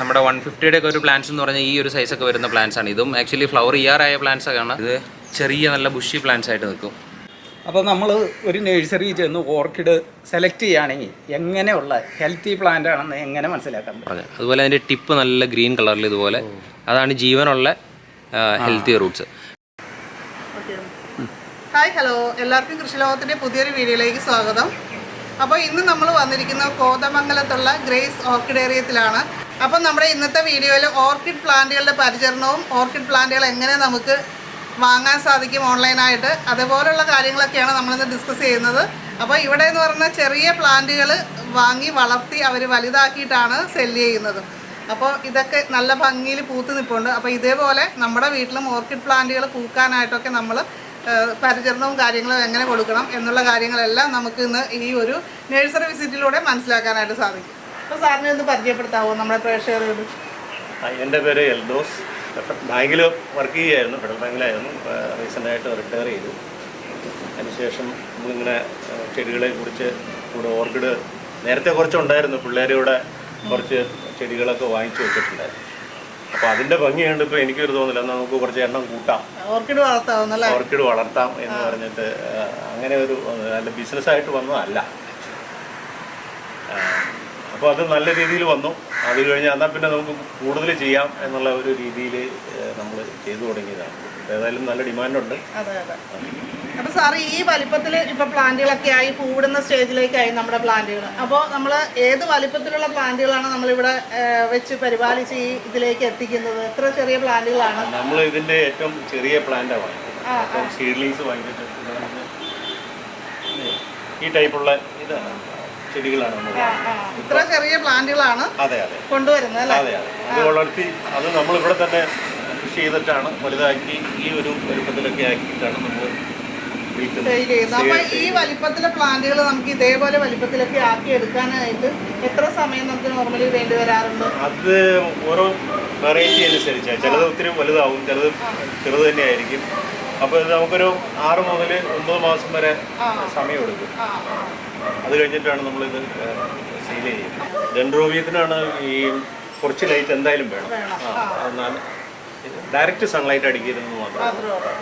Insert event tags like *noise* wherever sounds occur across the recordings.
നമ്മുടെ വൺ ഫിഫ്റ്റിയുടെ ഒക്കെ ഒരു പ്ലാന്റ്സ് എന്ന് പറഞ്ഞാൽ ഈ ഒരു സൈസ് ഒക്കെ വരുന്ന പ്ലാന്റ്സ് ആണ്. ഇതും ആക്ച്വലി ഫ്ലവർ ഇയറായ പ്ലാന്റ്സ് ഒക്കെയാണ് ആണ്. ഇത് ചെറിയ നല്ല ബുഷി പ്ലാന്റ്സ് ആയിട്ട് നിൽക്കും. അപ്പോൾ നമ്മൾ ഒരു നഴ്സറി ചെന്ന് ഓർക്കിഡ് സെലക്ട് ചെയ്യുകയാണെങ്കിൽ എങ്ങനെയുള്ള ഹെൽത്തി പ്ലാന്റ് ആണെന്ന് എങ്ങനെ മനസ്സിലാക്കാൻ പറ്റും? അതുപോലെ അതിന്റെ ടിപ്പ് നല്ല ഗ്രീൻ കളറിൽ ഇതുപോലെ. അതാണ് ജീവനുള്ള ഹെൽത്തി റൂട്ട്സ് ഹായ് ഹലോ എല്ലാവർക്കും കൃഷിലോകത്തിന്റെ പുതിയൊരു വീഡിയോയിലേക്ക് സ്വാഗതം. അപ്പോൾ ഇന്ന് നമ്മൾ വന്നിരിക്കുന്ന കോതമംഗലത്തുള്ള ഗ്രേസ് ഓർക്കിഡേറിയത്തിലാണ് അപ്പോൾ നമ്മുടെ ഇന്നത്തെ വീഡിയോയിൽ ഓർക്കിഡ് പ്ലാന്റുകളുടെ പരിചരണവും ഓർക്കിഡ് പ്ലാന്റുകൾ എങ്ങനെ നമുക്ക് വാങ്ങാൻ സാധിക്കും ഓൺലൈനായിട്ട് അതുപോലുള്ള കാര്യങ്ങളൊക്കെയാണ് നമ്മളിന്ന് ഡിസ്കസ് ചെയ്യുന്നത്. അപ്പോൾ ഇവിടെ എന്ന് പറഞ്ഞാൽ ചെറിയ പ്ലാന്റുകൾ വാങ്ങി വളർത്തി അവർ വലുതാക്കിയിട്ടാണ് സെല്ല് ചെയ്യുന്നത്. അപ്പോൾ ഇതൊക്കെ നല്ല ഭംഗിയിൽ പൂത്ത് നിൽപ്പുണ്ട് അപ്പോൾ ഇതേപോലെ നമ്മുടെ വീട്ടിലും ഓർക്കിഡ് പ്ലാന്റുകൾ പൂക്കാനായിട്ടൊക്കെ നമ്മൾ പരിചരണവും കാര്യങ്ങളും എങ്ങനെ കൊടുക്കണം എന്നുള്ള കാര്യങ്ങളെല്ലാം നമുക്ക് ഇന്ന് ഈ ഒരു നഴ്സറി വിസിറ്റിലൂടെ മനസ്സിലാക്കാനായിട്ട് സാധിക്കും. അപ്പോൾ സാറിനെ ഒന്ന് പരിചയപ്പെടുത്താവോ നമ്മുടെ പ്രേക്ഷകരോട്? എന്റെ പേര് എൽദോസ്. ബാങ്കിൽ വർക്ക് ചെയ്യുമായിരുന്നു ഫെഡറൽ ബാങ്കിലായിരുന്നു. റീസെന്റായിട്ട് റിട്ടയർ ചെയ്തു. അതിനുശേഷം നമ്മളിങ്ങനെ ചെടികളെ കുറിച്ച് കൂടെ ഓർക്കിഡ് നേരത്തെ കുറച്ചുണ്ടായിരുന്നു. പിള്ളേരുടെ കുറച്ച് ചെടികളൊക്കെ വാങ്ങിച്ചു വെച്ചിട്ടുണ്ടായിരുന്നു. അപ്പോൾ അതിന്റെ ഭംഗിയുണ്ട് എനിക്ക് എനിക്കൊരു തോന്നില്ല എന്നാൽ നമുക്ക് കുറച്ച് എണ്ണം കൂട്ടാം. ഓർക്കിഡ് വളർത്താം ഓർക്കിഡ് വളർത്താം എന്ന് പറഞ്ഞിട്ട് അങ്ങനെ ഒരു നല്ല ബിസിനസ് ആയിട്ട് വന്നതല്ല അപ്പോൾ അത് നല്ല രീതിയിൽ വന്നു. അത് കഴിഞ്ഞ് എന്നാൽ പിന്നെ നമുക്ക് കൂടുതൽ ചെയ്യാം എന്നുള്ള ഒരു രീതിയിൽ നമ്മൾ ചെയ്തു തുടങ്ങിയതാണ്. ഏതായാലും നല്ല ഡിമാൻഡുണ്ട്. അതെ അതെ. അപ്പോൾ സാറ് ഈ വലിപ്പത്തിൽ ഇപ്പോൾ പ്ലാന്റുകളൊക്കെ ആയി പൂവിടുന്ന സ്റ്റേജിലേക്കായി നമ്മുടെ പ്ലാന്റുകൾ അപ്പോൾ നമ്മൾ ഏത് വലിപ്പത്തിലുള്ള പ്ലാന്റുകളാണ് നമ്മളിവിടെ ഇവിടെ വെച്ച് പരിപാലിച്ച് ഈ ഇതിലേക്ക് എത്തിക്കുന്നത്? എത്ര ചെറിയ പ്ലാന്റുകളാണ്? നമ്മൾ ഇതിന്റെ ഏറ്റവും ചെറിയ പ്ലാന്റാണ് സീഡ്ലിങ്സ് വാങ്ങിച്ചിട്ട് ഈ ടൈപ്പുള്ള ഇതാണ് ചെടികളാണ്. ഇത്ര ചെറിയ പ്ലാന്റുകളാണ് അതെ അതെ. കൊണ്ടുവരുന്നത് അതെ അതെ. അത് വളർത്തി അത് നമ്മൾ ഇവിടെ തന്നെ കൃഷി ചെയ്തിട്ടാണ് വലുതാക്കി ഈ ഒരു വലുപ്പത്തിലൊക്കെ ആക്കിയിട്ടാണ് നമ്മൾ സെയിൽ അപ്പൊ ഈ വലിപ്പത്തിലെ പ്ലാന്റുകൾ നമുക്ക് ഇതേപോലെ വലിപ്പത്തിലൊക്കെ ആക്കി എടുക്കാനായിട്ട് എത്ര സമയം നമുക്ക് നോർമലി വേണ്ടി വരാറുണ്ട്? അത് ഓരോ വെറൈറ്റി അനുസരിച്ചാണ് ചിലത് ഒത്തിരി വലുതാവും ചിലത് ചെറുത് തന്നെയായിരിക്കും. അപ്പോൾ ഇത് നമുക്കൊരു ആറ് മുതൽ ഒമ്പത് മാസം വരെ സമയമെടുക്കും. അത് കഴിഞ്ഞിട്ടാണ് നമ്മളിത് സീൽ ചെയ്യുന്നത്. ഡെൻഡ്രോവിയത്തിനാണ് ഈ കുറച്ച് ലൈറ്റ് എന്തായാലും വേണം. ഡയറക്റ്റ് സൺലൈറ്റ് അടിക്കരുതെന്ന് മാത്രം.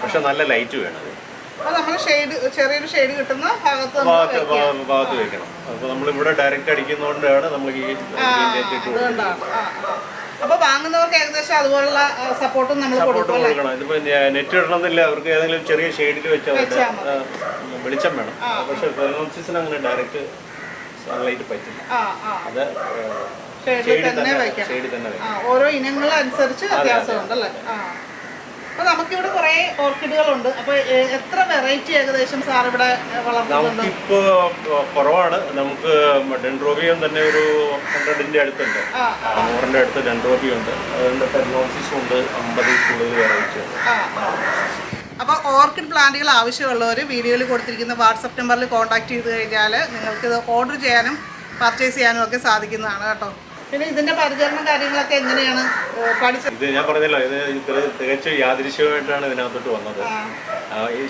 പക്ഷെ നല്ല ലൈറ്റ് വേണം നമ്മൾ ഷെയ്ഡ് ചെറിയൊരു ഷെയ്ഡ് കിട്ടുന്ന ഭാഗത്ത് നമ്മൾ ഭാഗത്ത് ഭാ- ഭാഗത്ത് വെക്കണം. അപ്പോൾ നമ്മളിവിടെ ഡയറക്റ്റ് അടിക്കുന്നതുകൊണ്ടാണ് നമ്മൾ ഈ അതുകൊണ്ടാണ്. ആ. വാങ്ങുന്നവർക്ക് ഏകദേശം അതുപോലുള്ള സപ്പോർട്ടും നമ്മൾ സപ്പോർട്ട് കൊടുക്കണം. ഇതിപ്പോ നെറ്റ് ഇടണമെന്നില്ല. അവർക്ക് ഏതെങ്കിലും ചെറിയ ഷെയ്ഡിൽ വെച്ചാൽ വെളിച്ചം വേണം. പക്ഷെ ഫെറോസിന് അങ്ങനെ ഡയറക്റ്റ് സൺലൈറ്റ് പറ്റില്ല. അത് ഷെയ്ഡിൽ തന്നെ വയ്ക്കാം ഓരോ ഇനങ്ങളനുസരിച്ച് അനുസരിച്ച് അല്ലേ? ആ. അപ്പൊ നമുക്കിവിടെ കുറേ ഓർക്കിഡുകളുണ്ട്. അപ്പൊ എത്ര വെറൈറ്റി ഏകദേശം സാർ ഇവിടെ വളർത്തുന്നുണ്ട് കുറവാണ്. നമുക്ക് ഡെൻഡ്രോബിയം തന്നെ ഒരു ഹൺഡ്രഡിന്റെ അടുത്തുണ്ട്. ആ നൂറിന്റെ അടുത്ത് ഡെൻഡ്രോബിയം ഉണ്ട്. അതുകൊണ്ട് ഫെറോസിസും ഉണ്ട്. അമ്പതിൽ കൂടുതൽ വെറൈറ്റി ഉണ്ട്. അപ്പോൾ ഓർക്കിഡ് പ്ലാന്റുകൾ ആവശ്യമുള്ളവർ വീഡിയോയിൽ കൊടുത്തിരിക്കുന്ന വാട്സപ്പ് നമ്പറിൽ കോൺടാക്ട് ചെയ്ത് കഴിഞ്ഞാൽ നിങ്ങൾക്ക് ഇത് ഓർഡർ ചെയ്യാനും പർച്ചേസ് ചെയ്യാനും ഒക്കെ സാധിക്കുന്നതാണ് കേട്ടോ. പിന്നെ ഇതിന്റെ പരിചരണം കാര്യങ്ങളൊക്കെ എങ്ങനെയാണ്? പഠിച്ചത് ഇത് ഞാൻ പറഞ്ഞല്ലോ ഇത് തികച്ചും യാദൃശ്യമായിട്ടാണ് ഇതിനകത്തോട്ട് വന്നത്.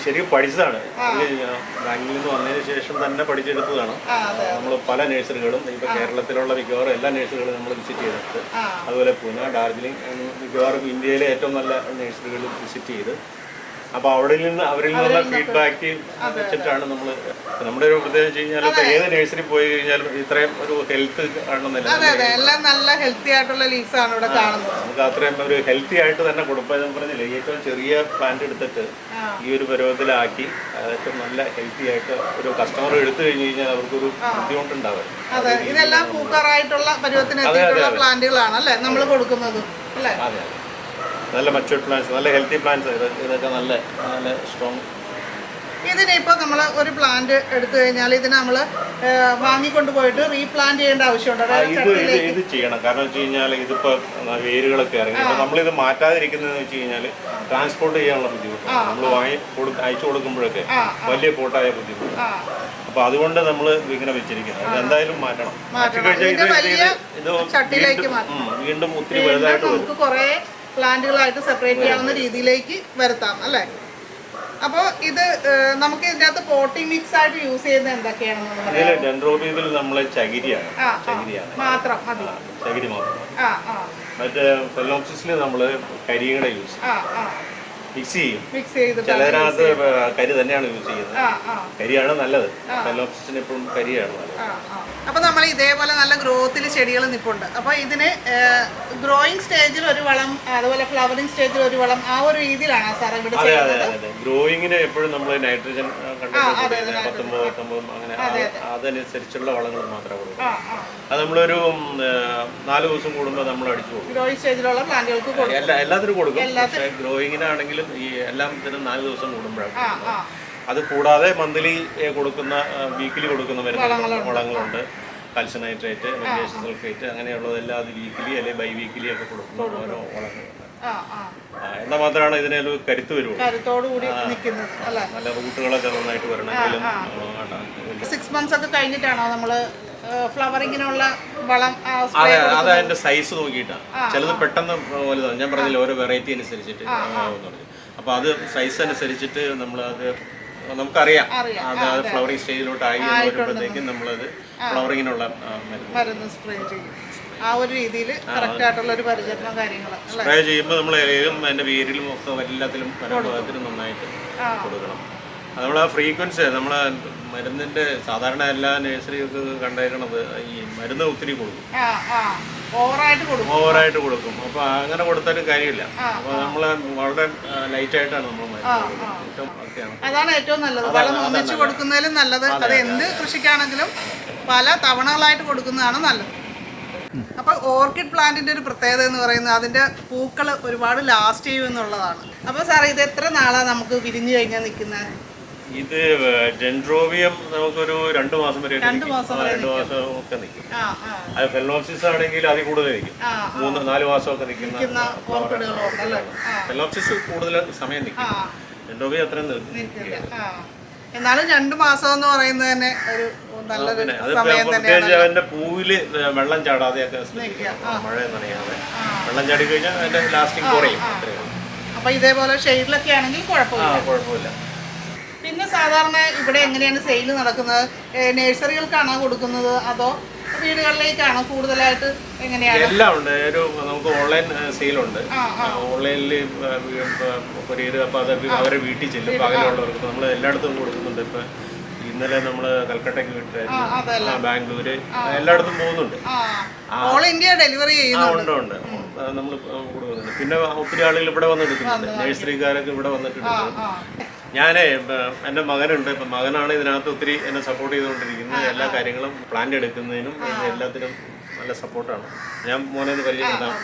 ശരിക്കും പഠിച്ചതാണ്. ബാംഗ്ലൂരിൽ നിന്ന് വന്നതിന് ശേഷം തന്നെ പഠിച്ചെടുത്തതാണ്. നമ്മൾ പല നഴ്സറികളും ഇപ്പൊ കേരളത്തിലുള്ള മിക്കവാറും എല്ലാ നഴ്സറികളും നമ്മൾ വിസിറ്റ് ചെയ്തിട്ടുണ്ട്. അതുപോലെ പൂന ഡാർജിലിംഗ് മിക്കവാറും ഇന്ത്യയിലെ ഏറ്റവും നല്ല നഴ്സറികൾ വിസിറ്റ് ചെയ്ത്. അപ്പോൾ അവിടെ നിന്ന് അവരിൽ നിന്നുള്ള ഫീഡ്ബാക്ക് വെച്ചിട്ടാണ് നമ്മൾ നമ്മുടെ ഒരു പ്രത്യേകം കഴിഞ്ഞാൽ ഏത് നഴ്സറി പോയി കഴിഞ്ഞാലും ഇത്രയും ഒരു ഹെൽത്ത് കാണുന്നില്ല എല്ലാം നല്ല ഹെൽത്തി ആയിട്ടുള്ള ലീവ്സ് ആണ് ഇവിടെ കാണുന്നത്. നമുക്ക് അത്രയും ഒരു ഹെൽത്തി ആയിട്ട് തന്നെ കൊടുപ്പം ഞാൻ പറഞ്ഞില്ലേ ഏറ്റവും ചെറിയ പ്ലാന്റ് എടുത്തിട്ട്. ഈ ഒരു പരുവത്തിലാക്കി ഏറ്റവും നല്ല ഹെൽത്തി ആയിട്ട് ഒരു കസ്റ്റമർ എടുത്തു കഴിഞ്ഞു കഴിഞ്ഞാൽ അവർക്കൊരു ബുദ്ധിമുട്ടുണ്ടാവും അതെ. ഇതെല്ലാം പൂക്കാറായിട്ടുള്ള പരുവത്തിനുള്ള പ്ലാന്റുകളാണ് അല്ലേ? നമ്മൾ കൊടുക്കുന്നത്. അല്ലേ? നല്ല മച്ചുവർഡ് പ്ലാന്റ്സ് നല്ല ഹെൽത്തി പ്ലാന്റ്സ് ഇതൊക്കെ നല്ല നല്ല സ്ട്രോങ് ഇതിനിപ്പോൾ നമ്മൾ ഒരു പ്ലാന്റ് എടുത്തു കഴിഞ്ഞാൽ ഇതിന് നമ്മൾ വാങ്ങിക്കൊണ്ട് പോയിട്ട് റീപ്ലാന്റ് ചെയ്യേണ്ട ആവശ്യമുണ്ട്. ഇത് ഇത് ഇത് ചെയ്യണം. കാരണം വെച്ച് കഴിഞ്ഞാൽ ഇതിപ്പോൾ വേരുകളൊക്കെ ഇറങ്ങി. നമ്മളിത് മാറ്റാതിരിക്കുന്നതെന്ന് വെച്ച് കഴിഞ്ഞാൽ ട്രാൻസ്പോർട്ട് ചെയ്യാനുള്ള ബുദ്ധിമുട്ടാണ്. നമ്മൾ വാങ്ങി കൊടു അയച്ചു കൊടുക്കുമ്പോഴൊക്കെ വലിയ പോട്ടായ ബുദ്ധിമുട്ട് അപ്പോൾ അപ്പൊ അതുകൊണ്ട് നമ്മൾ ഇങ്ങനെ വെച്ചിരിക്കുന്നത് ഇത് എന്തായാലും മാറ്റണം. മാറ്റി കഴിഞ്ഞാൽ ഇത് വീണ്ടും- ഒത്തിരി വലുതായിട്ട് വരും. പ്ലാന്റുകളായിട്ട് സെപ്പറേറ്റ് ചെയ്യാവുന്ന രീതിയിലേക്ക് വരുത്താം അല്ലേ? അപ്പോൾ ഇത് നമുക്ക് ഇതിനകത്ത് പോട്ടിംഗ് മിക്സ് ആയിട്ട് യൂസ് ചെയ്യുന്നത് എന്തൊക്കെയാണെന്ന് ഡെൻഡ്രോബിയത്തിൽ നമ്മൾ ചകിരിയാണ്. മാത്രം മതി. ചകിരി മാത്രം. മറ്റേ ഫെലോപ്സിസിൽ നമ്മൾ കരിയുടെ യൂസ് ആ മിക്സ് ചെയ്യും. മിക്സ് കരി തന്നെയാണ് യൂസ് ചെയ്യുന്നത്. കരിയാണ് നല്ലത്. ഫെലോപ്സിസിന് എപ്പോഴും കരിയാണ് നല്ലത്. അപ്പൊ നമ്മൾ ഇതേപോലെ നല്ല ഗ്രോത്തിൽ ചെടികൾ നിൽപ്പുണ്ട് അപ്പൊ ഇതിന് ഗ്രോയിങ് സ്റ്റേജിൽ ഒരു വളം അതുപോലെ ഫ്ലവറിംഗ് സ്റ്റേജിൽ ഒരു വളം ആ ഒരു രീതിയിലാണ് സാർ ഇവിടെ അതെ അതെ ചെയ്യുന്നത്. അതെ. ഗ്രോയിങ്ങിന് എപ്പോഴും നമ്മൾ നൈട്രജൻ പത്തൊമ്പത് പത്തൊമ്പത് അങ്ങനെ അതനുസരിച്ചുള്ള വളങ്ങൾ മാത്രമേ കൊടുക്കൂ. അത് നമ്മളൊരു നാല് ദിവസം കൂടുമ്പോൾ നമ്മൾ അടിച്ചു കൊടുക്കും ഗ്രോയിങ് സ്റ്റേജിലുള്ള പ്ലാന്റുകൾക്ക് എല്ലാ എല്ലാത്തിനും കൊടുക്കും. പക്ഷേ ഗ്രോയിങ്ങിനാണെങ്കിലും ഈ എല്ലാം ഇതിനും നാല് ദിവസം കൂടുമ്പോഴാണ് അത് കൂടാതെ മന്ത്ലി കൊടുക്കുന്ന വീക്കിലി കൊടുക്കുന്ന മരുന്ന് വളങ്ങളുണ്ട്. കാൽസ്യം നൈട്രേറ്റ് മെഗ്നീഷ്യം സൾഫേറ്റ് അങ്ങനെയുള്ളതെല്ലാം അത് വീക്കിലി അല്ലെങ്കിൽ ബൈ വീക്കിലി ഒക്കെ കൊടുക്കുന്ന ഓരോ വളങ്ങളുണ്ട്. എന്നാൽ മാത്രമാണ് ഇതിനൊരു കരുത്ത് വരുള്ളൂ. നല്ല റൂട്ടുകളൊക്കെ നന്നായിട്ട് വരണമെങ്കിലും സിക്സ് മന്ത്സ് ഒക്കെ കഴിഞ്ഞിട്ടാണോ നമ്മൾ ഫ്ലവറിങ്ങിനുള്ള വളം അതെ അത് അതിന്റെ സൈസ് നോക്കിയിട്ടാണ്. ചിലത് പെട്ടെന്ന് വലുതാണ് ഞാൻ പറഞ്ഞില്ല ഓരോ വെറൈറ്റി അനുസരിച്ചിട്ട്. ആവുമെന്ന് പറഞ്ഞു അപ്പൊ അത് സൈസ് അനുസരിച്ചിട്ട് നമ്മൾ അത് നമുക്കറിയാം. അത് അത്. ഫ്ലവറിങ് സ്റ്റേജിലോട്ട് ആയി വരുമ്പോഴത്തേക്കും നമ്മളത് ഫ്ലവറിങ്ങിനുള്ള മരുന്ന്. സ്പ്രേ ചെയ്യും. ആ ഒരു രീതിയിൽ കറക്റ്റ് ആയിട്ടുള്ള ഒരു പരിചരണം കാര്യങ്ങൾ സ്പ്രേ ചെയ്യുമ്പോൾ നമ്മൾ ഇലയിലും അതിന്റെ വേരിലും ഒക്കെ എല്ലാത്തിലും പരഭാഗത്തിലും നന്നായിട്ട് കൊടുക്കണം. നമ്മൾ ആ ഫ്രീക്വൻസി നമ്മൾ മരുന്നിന്റെ സാധാരണ എല്ലാ നഴ്സറിയൊക്കെ കണ്ടേക്കണത് ഈ മരുന്ന് ഒത്തിരി കൊടുക്കും. ഓവറായിട്ട് കൊടുക്കും. അപ്പൊ അങ്ങനെ കൊടുത്താലും കാര്യമില്ല. അപ്പൊ നമ്മൾ വളരെ ലൈറ്റ് ആയിട്ടാണ് നമ്മൾ അതാണ് ഏറ്റവും നല്ലത്. വളം ഒന്നിച്ച് കൊടുക്കുന്നതിലും നല്ലത്. അത് എന്ത് കൃഷിക്കാണെങ്കിലും പല തവണകളായിട്ട് കൊടുക്കുന്നതാണ് നല്ലത്. അപ്പൊ ഓർക്കിഡ് പ്ലാന്റിന്റെ ഒരു പ്രത്യേകത എന്ന് പറയുന്നത് അതിന്റെ പൂക്കൾ ഒരുപാട് ലാസ്റ്റ് ചെയ്യും എന്നുള്ളതാണ് അപ്പൊ സാറേ ഇത് എത്ര നാളാണ് നമുക്ക് വിരിഞ്ഞു കഴിഞ്ഞാൽ നിൽക്കുന്നത് ഇത് ഡെൻഡ്രോവിയം നമുക്കൊരു രണ്ട് മാസം വരെ രണ്ട് മാസം മാസം ഒക്കെ നിൽക്കും. അത് ഫെലോപ്സിസ് ആണെങ്കിൽ അതിൽ കൂടുതൽ നിൽക്കും. മൂന്ന് നാല് മാസമൊക്കെ നിൽക്കുന്ന നിൽക്കുന്ന ഫെലോപ്സിസ് കൂടുതൽ സമയം നിൽക്കും. ഡെൻഡ്രോവിയം അത്രയും എന്നാലും രണ്ട് മാസം എന്ന് പറയുന്നത് തന്നെ ഒരു നല്ലൊരു സമയം പ്രത്യേകിച്ച് തന്നെയാണ് അതിന്റെ പൂവിൽ വെള്ളം ചാടാതെയൊക്കെ ശ്രദ്ധിക്കണം മഴ നനയാതെ. വെള്ളം ചാടി കഴിഞ്ഞാൽ അതിന്റെ ലാസ്റ്റിംഗ് കുറയും. അപ്പൊ ഇതേപോലെ ഷെയ്ഡിലൊക്കെ ആണെങ്കിൽ കുഴപ്പമില്ല. പിന്നെ സാധാരണ ഇവിടെ എങ്ങനെയാണ് സെയിൽ നടക്കുന്നത്? നഴ്സറികൾക്കാണോ കൊടുക്കുന്നത്? അതോ വീടുകളിലേക്കാണോ കൂടുതലായിട്ട് എങ്ങനെയാണ്? എല്ലാം ഉണ്ട്. ഒരു നമുക്ക് ഓൺലൈൻ സെയിലുണ്ട്. ഉണ്ട് ഓൺലൈനിൽ കൊറിയർ അപ്പോൾ അത് അവരെ വീട്ടിൽ ചെല്ലും. പകലുള്ളവർക്ക് നമ്മൾ എല്ലായിടത്തും കൊടുക്കുന്നുണ്ട്. ഇപ്പൊ ഇന്നലെ നമ്മൾ കൽക്കട്ടയ്ക്ക് വിട്ടായിരുന്നു ബാംഗ്ലൂര്. എല്ലായിടത്തും പോകുന്നുണ്ട്. ഓൾ ഇന്ത്യ ഡെലിവറി ഉണ്ട് ഉണ്ട്. നമ്മൾ കൊടുക്കുന്നുണ്ട്. പിന്നെ ഒത്തിരി ആളുകൾ ഇവിടെ വന്നെടുക്കുന്നുണ്ട് നഴ്സറിക്കാരൊക്കെ ഇവിടെ വന്നിട്ടുണ്ട്. ഞാൻ എന്റെ മകനുണ്ട്. ഇപ്പം മകനാണ് ഇതിനകത്ത് ഒത്തിരി എന്നെ സപ്പോർട്ട് ചെയ്തുകൊണ്ടിരിക്കുന്നത്. എല്ലാ കാര്യങ്ങളും പ്ലാൻ എടുക്കുന്നതിനും എല്ലാത്തിനും നല്ല സപ്പോർട്ടാണ് ഞാൻ മോനെ ഒന്ന് വലിയ ഇതാണ്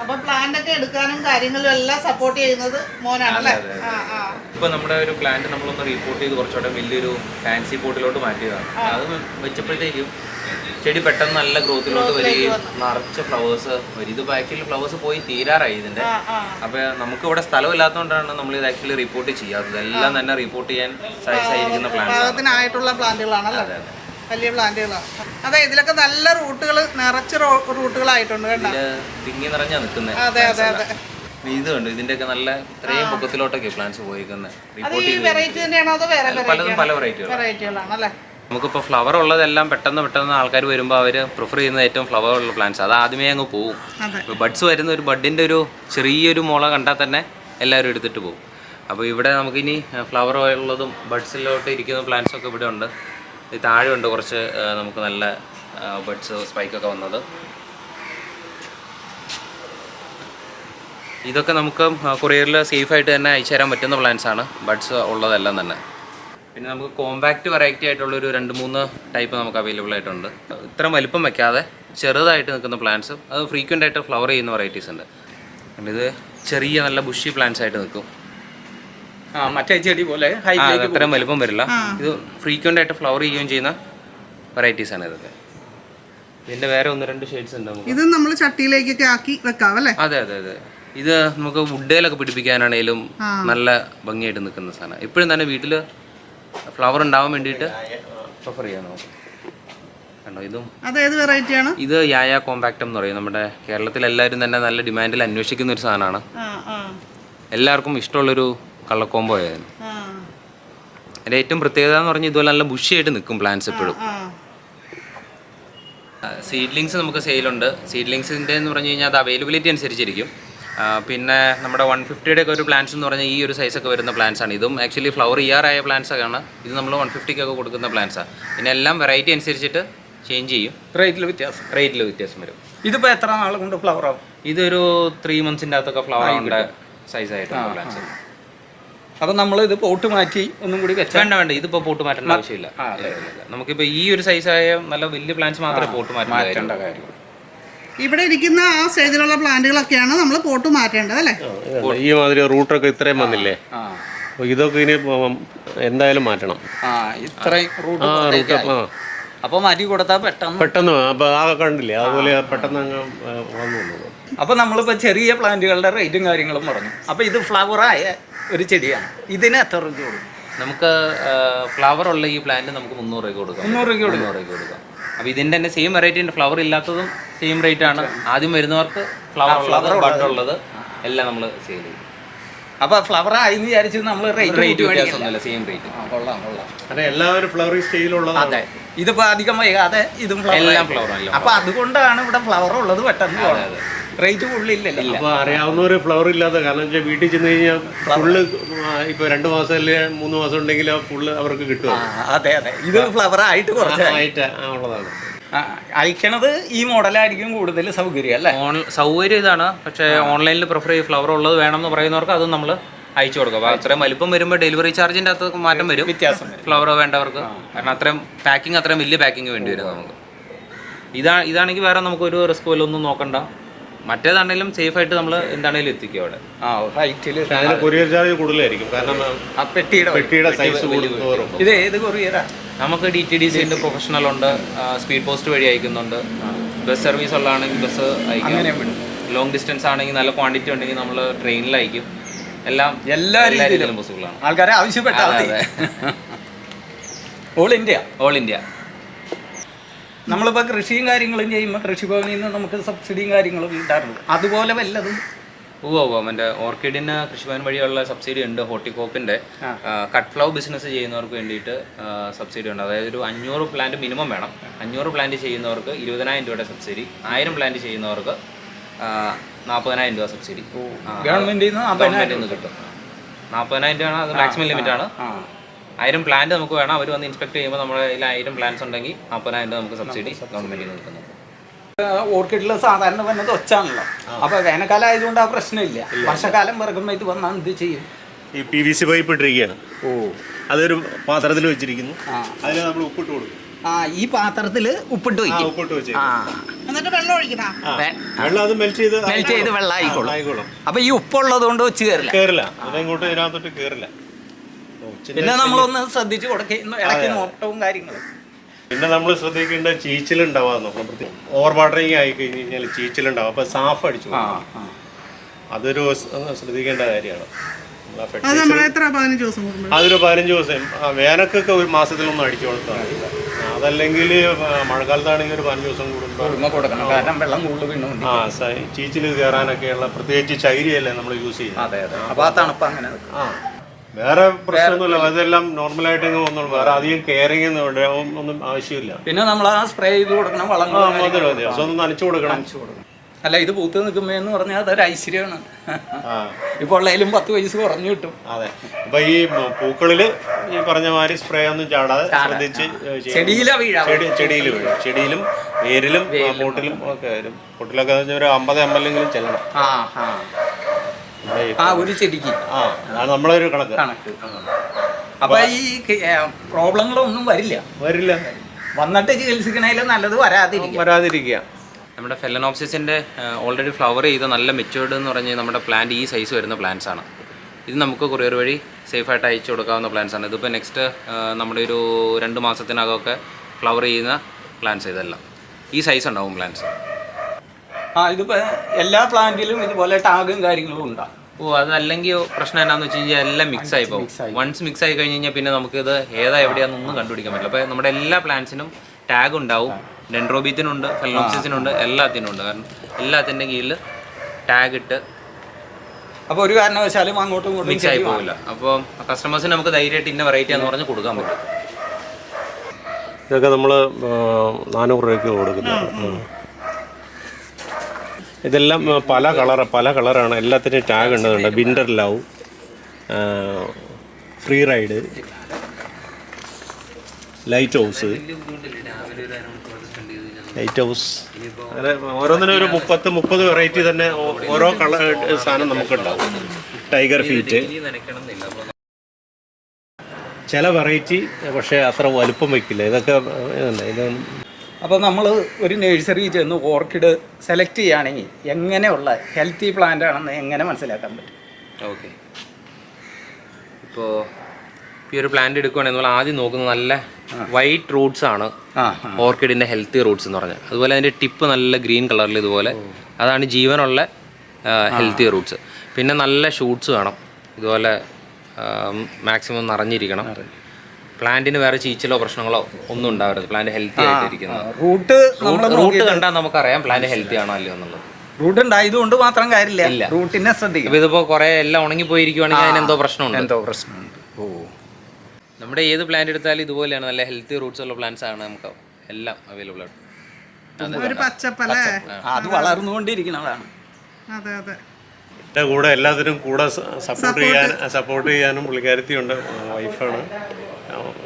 അപ്പൊ പ്ലാന്റ് ഒക്കെ എടുക്കാനും കാര്യങ്ങളും എല്ലാം സപ്പോർട്ട് ചെയ്യുന്നത് മോനാണ് അല്ലേ ആ ആ. ഇപ്പൊ നമ്മുടെ ഒരു പ്ലാന്റ് നമ്മളൊന്ന് റിപ്പോർട്ട് ചെയ്ത് കുറച്ചുകൂടെ വലിയൊരു ഫാൻസി പോട്ടിലോട്ട് മാറ്റിയതാണ്. അത് വെച്ചപ്പോഴത്തേക്കും ചെടി പെട്ടെന്ന് നല്ല ഗ്രോത്തിലോട്ട് വരികയും നിറച്ച് ഫ്ലവേഴ്സ് വരും ഇത് ആക്ച്വലി ഫ്ലവേഴ്സ് പോയി തീരാറായി ഇതിന്റെ. അപ്പൊ നമുക്ക് ഇവിടെ സ്ഥലം ഇല്ലാത്തതുകൊണ്ടാണ് നമ്മൾ ഇത് ആക്ച്വലി റിപ്പോർട്ട് ചെയ്യാത്തത്. എല്ലാം തന്നെ റിപ്പോർട്ട് ചെയ്യാൻ സൈസ് ആയിരിക്കുന്ന പ്ലാന്റ്സ് ആണ്. വലിയ പ്ലാന്റുകളാണ്. അതെ ഇതിലൊക്കെ നല്ല റൂട്ടുകൾ നിറച്ച് റൂട്ടുകളായിട്ടുണ്ട് കേട്ടോ. തിങ്ങി നിറഞ്ഞാ നിൽക്കുന്നത് അതെ അതെ അതെ. ഇതുണ്ട് ഇതിന്റെയൊക്കെ നല്ല ഇത്രയും പൊക്കത്തിലോട്ടൊക്കെ പ്ലാന്റ്സ് പോയിരിക്കുന്നത് അത് ഈ വെറൈറ്റി തന്നെയാണോ? അതോ വേറെ പലതും പല വെറൈറ്റികളാണ് അല്ലേ നമുക്കിപ്പോൾ ഫ്ലവർ ഉള്ളതെല്ലാം പെട്ടെന്ന് പെട്ടെന്ന് ആൾക്കാർ വരുമ്പോൾ അവർ പ്രിഫർ ചെയ്യുന്ന ഏറ്റവും ഫ്ലവർ ഉള്ള പ്ലാന്റ്സ് അത് ആദ്യമേ അങ്ങ് പോകും ബഡ്സ് വരുന്ന ഒരു ബഡിന്റെ ഒരു ചെറിയൊരു മുള കണ്ടാൽ തന്നെ എല്ലാവരും എടുത്തിട്ട് പോകും അപ്പോൾ ഇവിടെ നമുക്കിനി ഫ്ലവർ ഉള്ളതും ബഡ്സിലോട്ട് ഇരിക്കുന്ന പ്ലാന്റ്സ് ഒക്കെ ഇവിടെ ഉണ്ട്. ഈ താഴെ ഉണ്ട് കുറച്ച് നമുക്ക് നല്ല ബഡ്സ് സ്പൈക്കൊക്കെ വന്നത്. ഇതൊക്കെ നമുക്ക് കൊറിയറിൽ സേഫായിട്ട് തന്നെ അയച്ചു തരാൻ പറ്റുന്ന പ്ലാന്റ്സ് ആണ്. ബഡ്സ് ഉള്ളതെല്ലാം തന്നെ. പിന്നെ നമുക്ക് കോമ്പാക്റ്റ് വെറൈറ്റി ആയിട്ടുള്ള ഒരു രണ്ട് മൂന്ന് ടൈപ്പ് നമുക്ക് അവൈലബിൾ ആയിട്ടുണ്ട്. ഇത്രയും വലിപ്പം വെക്കാതെ ചെറുതായിട്ട് നിൽക്കുന്ന പ്ലാന്റ്സ് അത് ഫ്രീക്വന്റ് ആയിട്ട് ഫ്ലവർ ചെയ്യുന്ന വെറൈറ്റീസ് ഉണ്ട്. ഇത് ചെറിയ നല്ല ബുഷി പ്ലാന്റ്സ് ആയിട്ട് നിൽക്കും. ആ മറ്റേ ചെടി പോലെ അത്രയും വലിപ്പം വരില്ല. ഇത് ഫ്രീക്വന്റ് ആയിട്ട് ഫ്ലവർ ചെയ്യുകയും ചെയ്യുന്ന വെറൈറ്റീസ് ആണ് ഇതൊക്കെ. ഇതിന്റെ വേറെ ഒന്ന് രണ്ട് ഷെയ്ഡ്സ് ഉണ്ട് നമുക്ക്. ഇത് നമ്മൾ ചട്ടിയിലേക്കൊക്കെ ആക്കി വെക്കാം അല്ലേ അതെ അതെ അതെ. ഇത് നമുക്ക് വുഡേലൊക്കെ പിടിപ്പിക്കാനാണേലും നല്ല ഭംഗിയായിട്ട് നിൽക്കുന്ന സാധനം. എപ്പോഴും തന്നെ വീട്ടിൽ ഫ്ലവർ ഉണ്ടാവാൻ വേണ്ടിയിട്ട്. പ്രിഫർ ചെയ്യാൻ നമുക്ക് കണ്ടോ ഇതും അത് ഏത് വെറൈറ്റിയാണ് ഇത് യായ കോമ്പാക്റ്റം എന്ന് പറയും. നമ്മുടെ കേരളത്തിൽ എല്ലാവരും തന്നെ നല്ല ഡിമാൻഡിൽ അന്വേഷിക്കുന്ന ഒരു സാധനമാണ്. എല്ലാവർക്കും ഇഷ്ടമുള്ളൊരു കള്ളക്കോമ്പോ ആയിരുന്നു. ആ. അതിന്റെ ഏറ്റവും പ്രത്യേകത എന്ന് പറഞ്ഞാൽ ഇതുപോലെ നല്ല ബുഷിയായിട്ട് നിൽക്കും പ്ലാന്റ്സ് എപ്പോഴും. സീഡ്ലിങ്സ് നമുക്ക് സെയിലുണ്ട് സീഡ്ലിങ്സിന്റെ എന്ന് പറഞ്ഞു കഴിഞ്ഞാൽ അത് അവൈലബിലിറ്റി അനുസരിച്ചിരിക്കും. പിന്നെ നമ്മുടെ വൺ ഫിഫ്റ്റിയുടെ ഒക്കെ ഒരു പ്ലാന്റ്സ് എന്ന് പറഞ്ഞാൽ ഈ ഒരു സൈസൊക്കെ വരുന്ന പ്ലാൻസാണ് ആണ്. ഇതും ആക്ച്വലി ഫ്ലവർ ഇയറായ പ്ലാന്റ്സ് ഒക്കെയാണ്. ഇത് നമ്മൾ വൺ ഫിഫ്റ്റിക്കൊക്കെ കൊടുക്കുന്ന പ്ലാന്റ്സാണ് പിന്നെ എല്ലാം വെറൈറ്റി അനുസരിച്ചിട്ട് ചേഞ്ച് ചെയ്യും. റേറ്റിൽ വ്യത്യാസം. റേറ്റിൽ വ്യത്യാസം വരും. ഇതിപ്പോൾ എത്ര നാൾ കൊണ്ട് ഫ്ലവർ ആവും? ഇതൊരു ത്രീ മന്ത്സിന്റെ അകത്തൊക്കെ ഫ്ലവർ ആവേണ്ട സൈസ് ആയിട്ടുള്ള പ്ലാന്റ്സ് അപ്പം നമ്മൾ ഇത് പോട്ട് മാറ്റി ഒന്നും കൂടി വെച്ചാൽ വേണ്ട വേണ്ട. ഇതിപ്പോൾ പോട്ട് മാറ്റേണ്ട ആവശ്യമില്ല. നമുക്കിപ്പോൾ ഈ ഒരു സൈസായ നല്ല വലിയ പ്ലാന്റ്സ് മാത്രമേ പോട്ട് മാറ്റേണ്ട മാറ്റേണ്ട കാര്യം കാര്യം ഇവിടെ ഇരിക്കുന്ന ആ സ്റ്റേജിലുള്ള പ്ലാന്റുകളൊക്കെയാണ് നമ്മൾ പോട്ട് മാറ്റേണ്ടത് അല്ലേ? ഈ മാതിരി റൂട്ടൊക്കെ ഇത്രയും വന്നില്ലേ? ഇതൊക്കെ ഇനി എന്തായാലും മാറ്റണം. ആ ഇത്രയും റൂട്ട് ആ റൂട്ട് ആ. അപ്പോൾ മാറ്റി കൊടുത്താൽ പെട്ടെന്ന് പെട്ടെന്ന് അപ്പോൾ ആ കണ്ടില്ലേ അതുപോലെ പെട്ടെന്ന് അങ്ങ് വന്നു. അപ്പോൾ നമ്മളിപ്പോൾ ചെറിയ പ്ലാന്റുകളുടെ റേറ്റും കാര്യങ്ങളും പറഞ്ഞു. അപ്പൊ ഇത് ഫ്ലവറായ ഒരു ചെടിയാണ്. ഇതിന് എത്ര രൂപ കൊടുക്കും? നമുക്ക് ഫ്ലവർ ഉള്ള ഈ പ്ലാന്റ് നമുക്ക് മുന്നൂറ് രൂപ കൊടുക്കാം. മുന്നൂറ് രൂപയ്ക്ക് കൊടുക്കാം. മുന്നൂറ് രൂപ കൊടുക്കാം. അപ്പോൾ ഇതിന്റെ തന്നെ സെയിം വെറൈറ്റി ഉണ്ട്. ഫ്ലവർ ഇല്ലാത്തതും സെയിം റേറ്റ് ആണ്. ആദ്യം വരുന്നവർക്ക് ഫ്ലവർ ഉള്ളത് ബഡ് ഉള്ളത്. എല്ലാം നമ്മൾ സെയിൽ ചെയ്യും. അപ്പോൾ ഫ്ലവർ ആയി വിചാരിച്ച് നമ്മൾ റേറ്റ് റേറ്റ് വ്യത്യാസമൊന്നുമില്ല സെയിം റേറ്റ് കൊള്ളാം കൊള്ളാം. അതെ എല്ലാവരും ഫ്ലവറി സ്റ്റേജിലുള്ളതാണ് അതെ ഇതിപ്പോൾ അധികം വൈകാതെ ഇതും ഫ്ലവർ എല്ലാം ഫ്ലവർ അപ്പോൾ അതുകൊണ്ടാണ് ഇവിടെ ഫ്ലവർ ഉള്ളത് പെട്ടെന്ന് റേറ്റ് കൂടുതലില്ലല്ലോ. അപ്പോൾ അറിയാവുന്നവർ ഫ്ലവർ ഇല്ലാത്ത കാരണം വെച്ചാൽ വീട്ടിൽ ചെന്ന് കഴിഞ്ഞാൽ ഫുള്ള് ഇപ്പോൾ രണ്ട് മാസം അല്ലെങ്കിൽ മൂന്ന് മാസം ഉണ്ടെങ്കിൽ ആ ഫുള്ള് അവർക്ക് കിട്ടും ആ, അതെ അതെ. ഇത് ഫ്ലവർ ആയിട്ട് കുറച്ച്. ആയിട്ട് ആ ഉള്ളതാണ്. ആ, അയക്കണത് ഈ മോഡലായിരിക്കും കൂടുതൽ സൗകര്യം അല്ലേ? ഓൺ സൗകര്യം ഇതാണ്. പക്ഷേ ഓൺലൈനിൽ പ്രിഫർ ചെയ്യും ഫ്ലവർ ഉള്ളത് വേണമെന്ന് പറയുന്നവർക്ക് അതും നമ്മൾ അയച്ചു കൊടുക്കും. അപ്പോൾ അത്രയും വലിപ്പം വരുമ്പോൾ ഡെലിവറി ചാർജിന്റെ അകത്ത് മാറ്റം വരും. വ്യത്യാസം വരും. ഫ്ലവർ വേണ്ടവർക്ക്. കാരണം അത്രയും പാക്കിംഗ് അത്രയും വലിയ പാക്കിംഗ് വേണ്ടി വരും നമുക്ക്. ഇതാ ഇതാണെങ്കിൽ വേറെ നമുക്ക് ഒരു റിസ്ക് വല്ലതും ഒന്നും നോക്കണ്ട. മറ്റേതാണെങ്കിലും സേഫ് ആയിട്ട് നമ്മൾ എന്താണെങ്കിലും എത്തിക്കും അവിടെ. ആ ഹൈറ്റിൽ പക്ഷെ അതിന് കൊറിയർ ചാർജ് കൂടുതലായിരിക്കും. കാരണം ആ പെട്ടിയുടെ വലുപ്പം. പെട്ടിയുടെ സൈസ് ഇത് ഏത് കൊറിയറാ നമുക്ക് ഡി ടി ഡി സി ഉണ്ട് പ്രൊഫഷണൽ ഉണ്ട്. സ്പീഡ് പോസ്റ്റ് വഴി അയക്കുന്നുണ്ട്. ബസ് സർവീസ് ഉള്ളതാണെങ്കിൽ ബസ് അയക്കും. ലോങ് ഡിസ്റ്റൻസ് ആണെങ്കിൽ നല്ല ക്വാണ്ടിറ്റി ഉണ്ടെങ്കിൽ നമ്മൾ ട്രെയിനിൽ അയക്കും. എല്ലാം എല്ലാ രീതിയിലും പോസിബിൾ ആണ്. ആൾക്കാരെ ആവശ്യപ്പെട്ടാൽ ഓൾ ഇന്ത്യ ഓൾ ഇന്ത്യ നമ്മളിപ്പോൾ കൃഷിയും കാര്യങ്ങളും ചെയ്യുമ്പോൾ കൃഷിഭവനിൽ നിന്ന് നമുക്ക് സബ്സിഡിയും കാര്യങ്ങളും കിട്ടാറുണ്ട്. അതുപോലെ വല്ലതും? ഓ ഓ മറ്റേ ഓർക്കിഡിന് കൃഷിഭവൻ വഴിയുള്ള സബ്സിഡി ഉണ്ട് ഹോർട്ടികോപ്പിന്റെ. കട്ട് ഫ്ലവ് ബിസിനസ് ചെയ്യുന്നവർക്ക് വേണ്ടിയിട്ട് സബ്സിഡി ഉണ്ട്. അതായത് ഒരു അഞ്ഞൂറ് പ്ലാന്റ് മിനിമം വേണം. അഞ്ഞൂറ് പ്ലാന്റ് ചെയ്യുന്നവർക്ക് ഇരുപതിനായിരം രൂപയുടെ സബ്സിഡി ആയിരം പ്ലാന്റ് ചെയ്യുന്നവർക്ക് നാൽപ്പതിനായിരം രൂപ സബ്സിഡി ഗവൺമെന്റിൽ നിന്ന് കിട്ടും. നാൽപ്പതിനായിരം രൂപയാണ് അത് മാക്സിമം ലിമിറ്റ് ആണ്. ആയിരം പ്ലാന്റ് നമുക്ക് വേണം. അവർ വന്ന് ഇൻസ്പെക്ട് ചെയ്യുമ്പോൾ നമ്മുടെ കയ്യിൽ ആയിരം പ്ലാന്റ്സ് ഉണ്ടെങ്കിൽ നാൽപ്പതിനായിരം രൂപ നമുക്ക് സബ്സിഡി ഗവൺമെന്റിൽ നിന്ന് ഓർക്കിഡിൽ ഓർക്കിഡിൽ സാധാരണ വന്നത് ഒച്ചാണല്ലോ. അപ്പൊ വേനൽക്കാലം ആയതുകൊണ്ട് ആ പ്രശ്നമില്ല. വർഷക്കാലം പിറകുമ്പോൾ ഇത് വന്നാൽ എന്ത് ചെയ്യും? ഈ പി വി സി പൈപ്പ് ഇട്ടിരിക്കുകയാണ്. ഓ. അതൊരു പാത്രത്തിൽ വെച്ചിരിക്കുന്നു. അതിൽ നമ്മൾ ഉപ്പിട്ട് കൊടുക്കും. ആ ഈ പാത്രത്തിൽ ഉപ്പിട്ട് എന്നിട്ട് വെള്ളം ഒഴിക്കണ വെള്ളം അത് മെൽറ്റ് ചെയ്ത് മെൽറ്റ് ചെയ്ത് വെള്ളം ആയിക്കോളും. ആയിക്കോളും. അപ്പൊ ഈ ഉപ്പുള്ളത് കൊണ്ട് വെച്ച് കയറില്ല കേറില്ല. അതിങ്ങോട്ട് ഇതിനകത്തോട്ട് കേറില്ല. ഓ, ചിന്ന- പിന്നെ നമ്മളൊന്ന് ശ്രദ്ധിച്ചു കൊടുക്കുന്നു ഇടയ്ക്ക് നോട്ടവും കാര്യങ്ങളും. പിന്നെ നമ്മൾ ശ്രദ്ധിക്കേണ്ട ചീച്ചിലുണ്ടാവാന്ന് ഓവർ വാട്ടറിങ് ആയി കഴിഞ്ഞ് കഴിഞ്ഞാൽ ചീച്ചിലുണ്ടാവും. അപ്പൊ സാഫ് അടിച്ചു അതൊരു ശ്രദ്ധിക്കേണ്ട കാര്യമാണ്. അതൊരു പതിനഞ്ച് ദിവസം വേനക്കൊക്കെ ഒരു മാസത്തിലൊന്നും അടിച്ചു കൊടുത്താൽ മതി. അതല്ലെങ്കിൽ മഴക്കാലത്താണെങ്കിൽ ഒരു പതിനഞ്ച് ദിവസം കൂടുമ്പോൾ ആ സ- ചീച്ചിൽ കയറാനൊക്കെയുള്ള പ്രത്യേകിച്ച് ചൈരിയല്ലേ നമ്മൾ യൂസ് ചെയ്യുന്നത്? അപ്പൊ ആ തണുപ്പ് അങ്ങനെ ആ. വേറെ പ്രശ്നമൊന്നുമില്ല. അതെല്ലാം നോർമലായിട്ട് ആയിട്ട് വന്നോളൂ വേറെ അധികം കെയറിങ് ഒന്നും ആവശ്യമില്ല. പിന്നെ നമ്മൾ ആ സ്പ്രേ ചെയ്ത് കൊടുക്കണം വളം ഒന്ന് നനച്ചു കൊടുക്കണം. അല്ല ഇത് പൂത്ത് നിൽക്കുമ്പോ എന്ന് പറഞ്ഞാൽ അതൊരു ഐശ്വര്യമാണ്. ഇപ്പൊ ഉള്ളതിലും പത്ത് വയസ്സ് കുറഞ്ഞു കിട്ടും. അതെ. അപ്പൊ ഈ പൂക്കളിൽ ഈ പറഞ്ഞ മാതിരി സ്പ്രേ ഒന്നും ചാടാതെ ശ്രദ്ധിച്ച്. ചെടിയിലാ ചെടിയിൽ വീഴും. ചെടിയിലും വേരിലും പൊട്ടിലും ഒക്കെ വരും. പൊട്ടിലൊക്കെ ഒരു അമ്പത് എം എൽ എങ്കിലും ചെല്ലണം. ആ ഒരു ചെടിക്ക്. ആ അതാണ് നമ്മളൊരു കണക്ക്. കണക്ക് അപ്പൊ ഈ പ്രോബ്ലങ്ങളൊന്നും വരില്ല. വരില്ല. വന്നിട്ട് ചികിത്സിക്കണേലും നല്ലത് വരാതിരിക്കും. വരാതിരിക്കുക. നമ്മുടെ ഫെലനോപ്സിസിന്റെ ഓൾറെഡി ഫ്ലവർ ചെയ്ത നല്ല മെച്ചുവേർഡ് എന്ന് പറഞ്ഞ് നമ്മുടെ പ്ലാന്റ് ഈ സൈസ് വരുന്ന പ്ലാന്റ്സ് ആണ്. ഇത് നമുക്ക് കൊറിയർ വഴി സേഫായിട്ട് അയച്ചു കൊടുക്കാവുന്ന പ്ലാന്റ്സ് ആണ്. ഇതിപ്പോൾ നെക്സ്റ്റ് നമ്മുടെ ഒരു രണ്ട് മാസത്തിനകമൊക്കെ ഫ്ലവർ ചെയ്യുന്ന പ്ലാന്റ്സ് ഇതെല്ലാം. ഈ സൈസ് ഉണ്ടാവും പ്ലാന്റ്സ് ആ ഇതിപ്പോ എല്ലാ പ്ലാന്റിലും ഇതുപോലെ ടാഗും കാര്യങ്ങളും ഉണ്ടാകും ഓ അതല്ലെങ്കിൽ പ്രശ്നം എന്നാന്ന് വെച്ച് കഴിഞ്ഞാൽ എല്ലാം മിക്സ് ആയി പോകും. വൺസ് മിക്സ് ആയി കഴിഞ്ഞ് കഴിഞ്ഞാൽ പിന്നെ നമുക്ക് ഇത് ഏതാ എവിടെയാണെന്നൊന്നും കണ്ടുപിടിക്കാൻ പറ്റില്ല. അപ്പോൾ നമ്മുടെ എല്ലാ പ്ലാന്റ്സിനും ടാഗ് ഉണ്ടാവും. ഡെൻഡ്രോബീത്തിനുണ്ട് ഫെലനോപ്സിസിനുണ്ട് എല്ലാത്തിനും ഉണ്ട്. കാരണം എല്ലാത്തിന്റെ കീഴിൽ ടാഗ് ഇട്ട് അപ്പോൾ ഒരു കാരണവശാലും അങ്ങോട്ടും ഇങ്ങോട്ടും മിക്സ് ആയി പോകില്ല അപ്പോൾ കസ്റ്റമേഴ്സിന് നമുക്ക് ധൈര്യമായിട്ട് ഇന്ന വെറൈറ്റി എന്ന് പറഞ്ഞ് കൊടുക്കാൻ പറ്റും. ഇതൊക്കെ നമ്മൾ നാനൂറ് രൂപയ്ക്ക് കൊടുക്കുന്നത് ഉം. ഇതെല്ലാം പല കളർ പല കളറാണ്. എല്ലാത്തിനും tag ഉണ്ടതുണ്ട്. Winter love free ride light house light house അങ്ങനെ ഓരോന്നിനും ഒരു മുപ്പത്ത് മുപ്പത് വെറൈറ്റി തന്നെ ഓരോ കളർ സാധനം നമുക്കുണ്ടാവും. ടൈഗർ ഫീറ്റ് ചില വെറൈറ്റി പക്ഷേ അത്ര വലുപ്പം വയ്ക്കില്ല. ഇതൊക്കെ ഇതൊന്നും ഇത് അപ്പോൾ നമ്മൾ ഒരു നഴ്സറി ചെന്ന് ഓർക്കിഡ് സെലക്ട് ചെയ്യുകയാണെങ്കിൽ എങ്ങനെയുള്ള ഹെൽത്തി പ്ലാന്റ് ആണെന്ന് എങ്ങനെ മനസ്സിലാക്കാൻ പറ്റും? ഓക്കെ ഇപ്പോൾ ഈ ഒരു പ്ലാന്റ് എടുക്കുകയാണെങ്കിൽ നമ്മൾ ആദ്യം നോക്കുന്നത് നല്ല വൈറ്റ് റൂട്ട്സ് ആണ് ഓർക്കിഡിന്റെ ഹെൽത്തി റൂട്ട്സ് എന്ന് പറഞ്ഞാൽ അതുപോലെ അതിന്റെ ടിപ്പ് നല്ല ഗ്രീൻ കളറിൽ ഇതുപോലെ. അതാണ് ജീവനുള്ള ഹെൽത്തി റൂട്ട്സ് പിന്നെ നല്ല ഷൂട്ട്സ് വേണം. ഇതുപോലെ മാക്സിമം നിറഞ്ഞിരിക്കണം. പ്ലാന്റിന് വേറെ ചീച്ചലോ പ്രശ്നങ്ങളോ ഒന്നും ഉണ്ടാവരുത് പ്ലാന്റ് ഹെൽത്തി ആയിട്ടിരിക്കുന്നത്. റൂട്ട് നമ്മൾ റൂട്ട് കണ്ടാൽ നമുക്കറിയാം പ്ലാന്റ് ഹെൽത്തി ആണോ അല്ലയോ എന്നുള്ളത്. റൂട്ട് ഉണ്ടായതുകൊണ്ട് മാത്രം കാര്യമില്ല. റൂട്ടിനെ ശ്രദ്ധിക്കും ഇപ്പൊ ഇതിപ്പോ കുറെ എല്ലാം ഉണങ്ങി പോയിരിക്കുവാണെങ്കിൽ അതിനെന്തോ പ്രശ്നമുണ്ട്. എന്തോ പ്രശ്നമുണ്ട്. ഓ. നമ്മുടെ ഏത് പ്ലാന്റ് എടുത്താലും ഇതുപോലെയാണ്. നല്ല ഹെൽത്തി റൂട്ട്സ് ഉള്ള പ്ലാന്റ്സ് ആണ് നമുക്ക് എല്ലാം അവൈലബിൾ ആണ് ഒരു പച്ചപ്പല്ലേ? അത് വളർന്നുകൊണ്ടിരിക്കുന്നതാണ് അതെ അതെ. എന്റെ കൂടെ എല്ലാത്തിനും കൂടെ സപ്പോർട്ട് ചെയ്യാൻ സപ്പോർട്ട് ചെയ്യാനും പുള്ളിക്കാരത്തിയുണ്ട്. വൈഫാണ്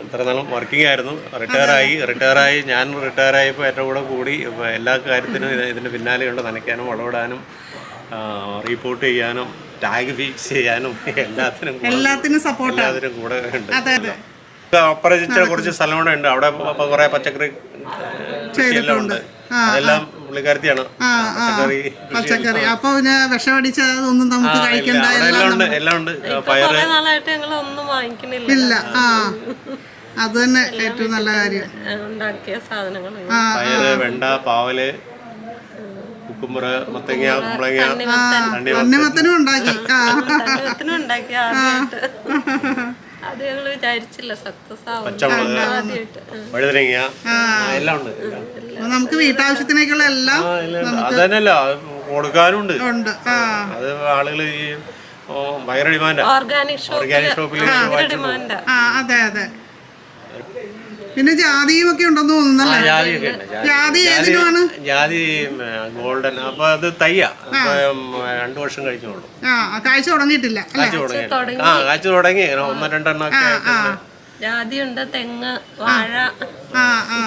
ഇത്ര നാളും വർക്കിംഗ് ആയിരുന്നു. റിട്ടയറായി റിട്ടയറായി ഞാൻ റിട്ടയറായപ്പോൾ ഏറ്റവും കൂടെ കൂടി എല്ലാ കാര്യത്തിനും ഇത് ഇതിന്റെ പിന്നാലെയുള്ള നനയ്ക്കാനും വളവിടാനും റിപ്പോർട്ട് ചെയ്യാനും ടാഗ് ഫിക്സ് ചെയ്യാനും എല്ലാത്തിനും എല്ലാത്തിനും സപ്പോർട്ട് എല്ലാത്തിനും കൂടെ ഉണ്ട്. അതെ അതെ. അപ്പുറം കുറച്ച് സ്ഥലം കൂടെ ഉണ്ട്. അവിടെ കുറെ പച്ചക്കറി എല്ലാം ഉണ്ട്. അതെല്ലാം പുള്ളിക്കാരത്തിയാണ്. പച്ചക്കറി പച്ചക്കറി. അപ്പൊ പിന്നെ വിഷമടിച്ചതൊന്നും നമുക്ക് കഴിക്കണ്ട. എല്ലാം ഉണ്ട്. എല്ലാം ഉണ്ട്. പയറ് കുറെ നാളായിട്ട് ഞങ്ങൾ ഒന്നും വാങ്ങിക്കണില്ല ഇല്ല. ആ. അത് തന്നെ ഏറ്റവും നല്ല കാര്യം. ഉണ്ടാക്കിയ സാധനങ്ങൾ പയറ് വെണ്ട പാവൽ കുക്കുമ്പറ് മത്തങ്ങ കുമ്പളങ്ങ തണ്ണി തണ്ണിമത്തനും ഉണ്ടാക്കി. ആ. തണ്ണിമത്തനും ഉണ്ടാക്കിയ ആദ്യമായിട്ട് *laughs* അത് ഞങ്ങൾ വിചാരിച്ചില്ല സക്സസ് ആവും പച്ചമുളക് ആദ്യമായിട്ട് വഴുതനങ്ങ എല്ലാം ഉണ്ട്. നമുക്ക് വീട്ടാവശ്യത്തിനേക്കുള്ള എല്ലാം കൊടുക്കാനുണ്ട്. ഉണ്ട്. ആ. അത് ആളുകൾ ഈ ഓ, ഭയങ്കര ഡിമാൻഡാ ഓർഗാനിക് ഷോപ്പ് ഷോപ്പിൽ ഡിമാൻഡാ ആ അതെ അതെ. പിന്നെ ജാതിയും ഒക്കെ ഉണ്ടെന്ന് തോന്നുന്നല്ലേ ജാതിയൊക്കെ ഉണ്ട് ജാതി- ഏതിനുമാണ് ജാതി ഗോൾഡൻ. അപ്പൊ അത് തയ്യ. രണ്ടു വർഷം കഴിച്ചോളൂ. ആ കാഴ്ച തുടങ്ങിയിട്ടില്ല അല്ലേ? കാഴ്ച തുടങ്ങി. ആ കാഴ്ച തുടങ്ങി. ഒന്ന് രണ്ടെണ്ണം ജാതിയുണ്ട് തെങ്ങ് വാഴ. ആ ആ.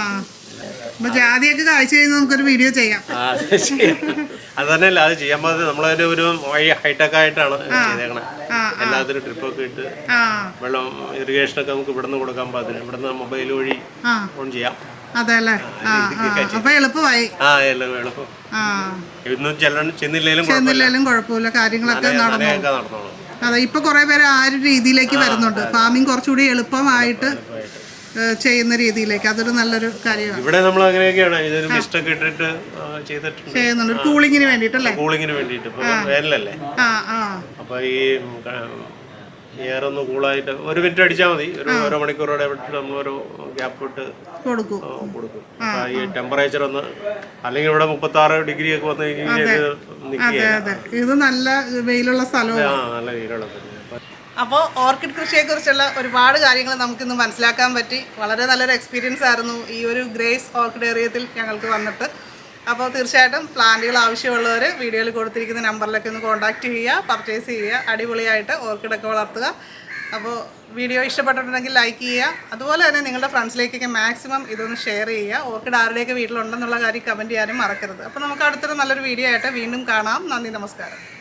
അപ്പൊ ജാതിയൊക്കെ കാഴ്ച ചെയ്യുന്ന നമുക്കൊരു വീഡിയോ ചെയ്യാം. അത് ചെയ്യാൻ തന്നെയല്ല അത് അത് നമ്മളൊരു ഒരു ഹൈടെക് ആയിട്ടാണ് ചെയ്തേക്കണേ. എല്ലാത്തിനും ട്രിപ്പൊക്കെ ഇട്ട് വെള്ളം ഇറിഗേഷൻ ഒക്കെ നമുക്ക് ഇവിടുന്ന് കൊടുക്കാൻ പാകത്തിന്. ഇവിടുന്ന് മൊബൈൽ വഴി ഫോൺ ഓൺ ചെയ്യാം. അപ്പൊ എളുപ്പമായി. ചെന്നില്ലേലും കുഴപ്പമില്ല. കാര്യങ്ങളൊക്കെ നടന്നു അതെ ഇപ്പൊ കുറെ പേര് ആ ഒരു രീതിയിലേക്ക് വരുന്നുണ്ട്. ഫാമിംഗ് കുറച്ചുകൂടി എളുപ്പമായിട്ട് ചെയ്യുന്ന രീതിയിലേക്ക്. അതൊരു നല്ലൊരു കാര്യമാണ്. ഇവിടെ നമ്മൾ അങ്ങനെയൊക്കെയാണ് ഇതൊരു മിസ്റ്റൊക്കെ ഇട്ടിട്ട് ആ, ചെയ്തിട്ടുണ്ട്. ചെയ്യുന്നുണ്ട്. ഒരു കൂളിങ്ങിന് വേണ്ടിയിട്ടല്ലേ? കൂളിങ്ങിന് വേണ്ടിയിട്ട്. ഇപ്പൊ വേനലല്ലേ? ആ ആ. അപ്പൊ ഈ എയർ ഒന്ന് കൂളായിട്ട് ഒരു മിനിറ്റ് അടിച്ചാൽ മതി. ഒരു ഓരോ മണിക്കൂറോടെ വിട്ടിട്ട് നമ്മൾ ഗ്യാപ്പ് ഇട്ട് കൊടുക്കും. ഈ ടെമ്പറേച്ചർ ഒന്ന് അല്ലെങ്കിൽ ഇവിടെ മുപ്പത്തി ആറ് ഡിഗ്രി ഒക്കെ വന്നു കഴിഞ്ഞാൽ ഇത് നല്ല വെയിലുള്ള സ്ഥലമാണ്. നല്ല വെയിലുള്ള സ്ഥലം. അപ്പോൾ ഓർക്കിഡ് കൃഷിയെക്കുറിച്ചുള്ള ഒരുപാട് കാര്യങ്ങൾ നമുക്കിന്ന് മനസ്സിലാക്കാൻ പറ്റി. വളരെ നല്ലൊരു എക്സ്പീരിയൻസ് ആയിരുന്നു ഈ ഒരു ഗ്രേസ് ഓർക്കിഡ് ഏരിയത്തിൽ ഞങ്ങൾക്ക് വന്നിട്ട്. അപ്പോൾ തീർച്ചയായിട്ടും പ്ലാന്റുകൾ ആവശ്യമുള്ളവർ വീഡിയോയിൽ കൊടുത്തിരിക്കുന്ന നമ്പറിലൊക്കെ ഒന്ന് കോൺടാക്റ്റ് ചെയ്യുക പർച്ചേസ് ചെയ്യുക അടിപൊളിയായിട്ട് ഓർക്കിഡൊക്കെ വളർത്തുക. അപ്പോൾ വീഡിയോ ഇഷ്ടപ്പെട്ടിട്ടുണ്ടെങ്കിൽ ലൈക്ക് ചെയ്യുക. അതുപോലെ തന്നെ നിങ്ങളുടെ ഫ്രണ്ട്സിലേക്കൊക്കെ മാക്സിമം ഇതൊന്ന് ഷെയർ ചെയ്യുക. ഓർക്കിഡ് ആരുടെയൊക്കെ വീട്ടിലുണ്ടെന്നുള്ള കാര്യം കമന്റ് ചെയ്യാനും മറക്കരുത്. അപ്പോൾ നമുക്ക് അടുത്തൊരു നല്ലൊരു വീഡിയോ ആയിട്ട് വീണ്ടും കാണാം. നന്ദി നമസ്കാരം.